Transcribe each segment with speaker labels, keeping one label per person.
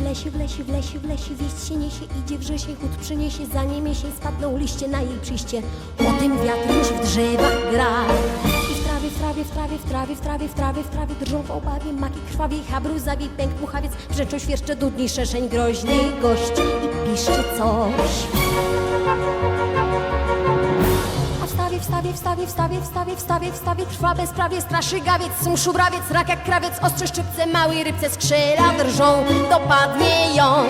Speaker 1: w lesie, w lesie, w lesie, w lesie Wieść się niesie, idzie wrzesień, chód przyniesie Zanim jesień spadną liście na jej przyjście tym wiatr już w drzewach gra. I w trawie, w trawie, w trawie, w trawie, w trawie, w trawie, w trawie Drżą w obawie, maki krwawie, chabru zawiej, pęk, puchawiec Brzeczą świerszcze, dudni, szerszeń, groźny gość. I piszczy coś wstawie, wstawie, wstawie, wstawie, wstawie, Trwa bezprawie, straszy gawiec, sum szubrawiec Rak jak krawiec, ostrze szczypce, małej rybce Skrzela drżą, dopadnie ją.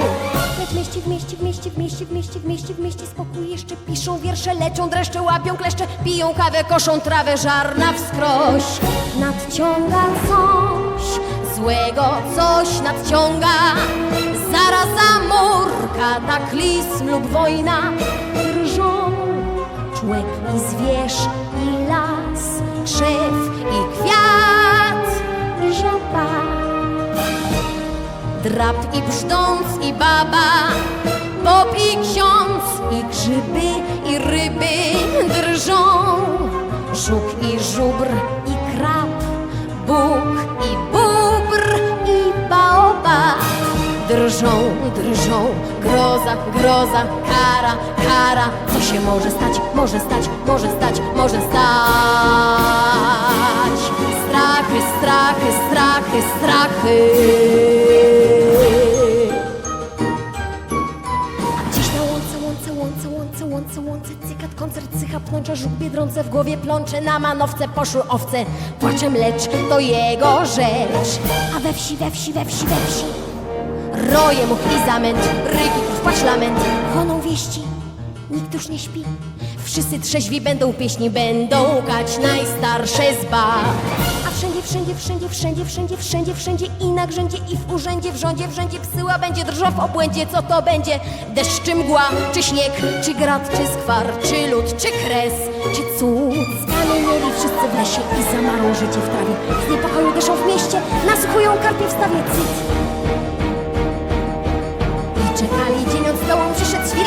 Speaker 1: Lecz w mieście, w mieście, w mieście, w mieście, w mieście, w mieście, w mieście Spokój jeszcze piszą wiersze, leczą dreszcze, łapią kleszcze Piją kawę, koszą trawę, żar na wskroś. Nadciąga coś, złego coś nadciąga. Zaraza, mur, kataklizm lub wojna człek i zwierz, i las, krzew i kwiat, i żaba. Drab i brzdąc i baba, Bob i ksiądz, i grzyby, i ryby drżą. Żuk i żubr, i krab, Bóg Drżą, drżą, groza, groza, kara, kara. Co się może stać, może stać, może stać, może stać. Strachy, strachy, strachy, strachy. Dziś na łące, łące, łące, łące, łące, koncert, cycha, pnącza, żuk, biedronce W głowie plącze, na manowce poszły owce. Płacze mlecz, to jego rzecz. A we wsi, we wsi, we wsi, we wsi Roje much i zamęt, ryki, płacz, lament Chłoną wieści, nikt już nie śpi. Wszyscy trzeźwi będą pieśni, będą kać najstarsze z baw A wszędzie, wszędzie, wszędzie, wszędzie, wszędzie, wszędzie, wszędzie I na grzędzie, i w urzędzie, w rządzie, w rzędzie Psyła będzie, drżą w obłędzie, co to będzie? Deszcz czy mgła, czy śnieg, czy grad, czy skwar, czy lód, czy kres, czy cud. Skamienieli wszyscy w lesie i zamarło życie w trawie Z niepokoju dyszą w mieście, nasłuchują karpie w stawie cyt czekali, dzień od stołu przyszedł stanie?